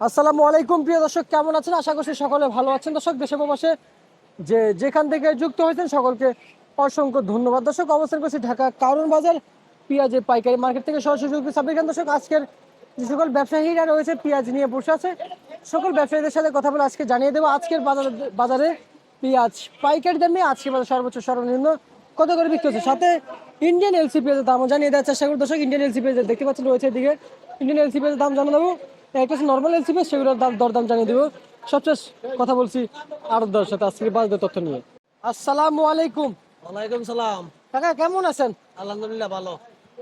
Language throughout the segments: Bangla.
আসসালামু আলাইকুম, প্রিয় দর্শক, কেমন আছেন? আশা করছি সকলে ভালো আছেন। দর্শক দেশে প্রবাসে যে যেখান থেকে যুক্ত হয়েছেন সকলকে অসংখ্য ধন্যবাদ। দর্শক, অবস্থান করছি ঢাকা কারণ বাজার, পেঁয়াজের পাইকারি মার্কেট থেকে সরাসরি যুক্ত সাব্বির খান দর্শক, আজকের যে সকল ব্যবসায়ীরা রয়েছে, পেঁয়াজ নিয়ে বসে আছে। সকল ব্যবসায়ীদের সাথে কথা বলে আজকে জানিয়ে দেবো, আজকের বাজার, বাজারে পেঁয়াজ পাইকারি দামে আজকে বাজার সর্বোচ্চ সর্বনিম্ন কত করে বিক্রি হচ্ছে? সাথে ইন্ডিয়ান এলসি পেঁয়াজের দামও জানিয়ে দেওয়ার চেষ্টা করি দর্শক ইন্ডিয়ান এলসি পেঁয়াজের দেখতে পাচ্ছেন রয়েছে এদিকে। ইন্ডিয়ান এলসি পেঁয়াজের দাম জানিয়ে দেবো একটা হচ্ছে নর্মাল এলসি পেঁয়াজ সেগুলোর দাম দরদাম জানিয়ে দেবো। কথা বলছি সাথে আজকে বাজারের তথ্য নিয়ে। আসসালামু আলাইকুম। ওয়ালাইকুম সালাম। কাকা কেমন আছেন? আলহামদুলিল্লাহ ভালো।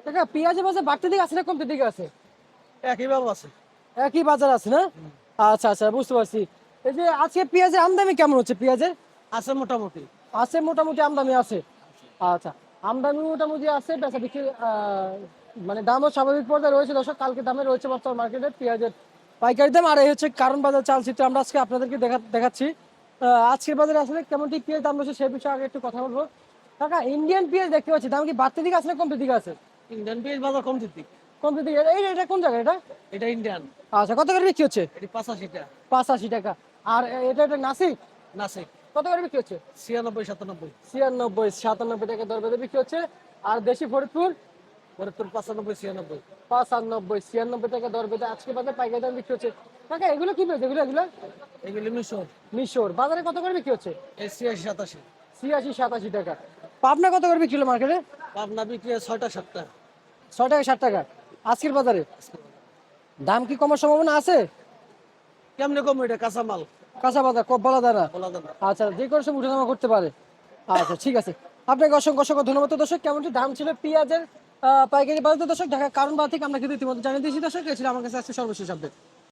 কাকা পেঁয়াজের বাজার বাড়তে দিকে আছে না কমতে দিকে আছে? একই ভাবে আছে। একই বাজার আছে না? আচ্ছা আচ্ছা বুঝতে পারছি। এই যে আজকে পেঁয়াজের আমদানি কেমন হচ্ছে পেঁয়াজের? আছে মোটামুটি। আছে মোটামুটি আমদানি আছে। আচ্ছা আমদানি মোটামুটি আছে বেচা বিক্রি মানে দামও স্বাভাবিক পর্যায়ে রয়েছে দর্শক। কালকে দামে রয়েছে বর্তমান মার্কেটে পেঁয়াজের পাইকারি দাম। আর এই হচ্ছে কারণ বাজার চাল চিত্র আমরা আজকে আপনাদেরকে দেখা দেখাচ্ছি। আজকের বাজারে আসলে কেমন ঠিক পেঁয়াজ দাম রয়েছে সেই বিষয়ে আগে একটু কথা বলব। কাকা ইন্ডিয়ান পেঁয়াজ দেখতে পাচ্ছি। দাম কি বাড়তে দিকে আছে না কমতে দিকে আছে? ইন্ডিয়ান পেঁয়াজ বাজার কম দিক। কমতে দিকে। এই এটা কোন জায়গা এটা? এটা ইন্ডিয়ান আচ্ছা কত করে বিক্রি হচ্ছে? এটি পাঁচাশিটা পাঁচাশি টাকা। আর এটা এটা নাসিক? নাসিক। কত করে বিক্রি হচ্ছে? ছিয়ানব্বই সাতানব্বই। ছিয়ানব্বই সাতানব্বই টাকা দর বেঁধে বিক্রি হচ্ছে। আর দেশি ফরিদপুর পাঁচানব্বই ছিয়ানব্বই। পাঁচানব্বই ছিয়ানব্বই টাকা দর বেঁধে আজকে বাজারে পাইকারি দাম বিক্রি হচ্ছে। কাকা এগুলো কি পেয়েছে এগুলো এগুলো? এগুলি মিশর। মিশর। বাজারে কত করে বিক্রি হচ্ছে? ছিয়াশি সাতাশি। ছিয়াশি সাতাশি টাকা। পাবনা কত করে বিক্রি হলো মার্কেটে? পাবনা বিক্রি হয় সাতটা। ছয় টাকা ষাট টাকা। আজকের বাজারে? দাম কি কমার সম্ভাবনা আছে? কেমনে কম এটা? কাঁচা মাল। কাঁচা বাজার বলা যায় না বলা যায় না আচ্ছা যে কোনো সময় উঠানামা করতে পারে। আচ্ছা ঠিক আছে। আপনাকে অসংখ্য অসংখ্য ধন্যবাদ। দর্শক কেমন দাম ছিল পেঁয়াজের? পাইকারি বাজার দর্শক ঢাকা কারণ বাদ থেকে আমরা কিন্তু ইতিমধ্যে জানিয়ে দিয়েছি। দর্শক এ ছিল আমার কাছে আজকে সর্বশেষ আপডেট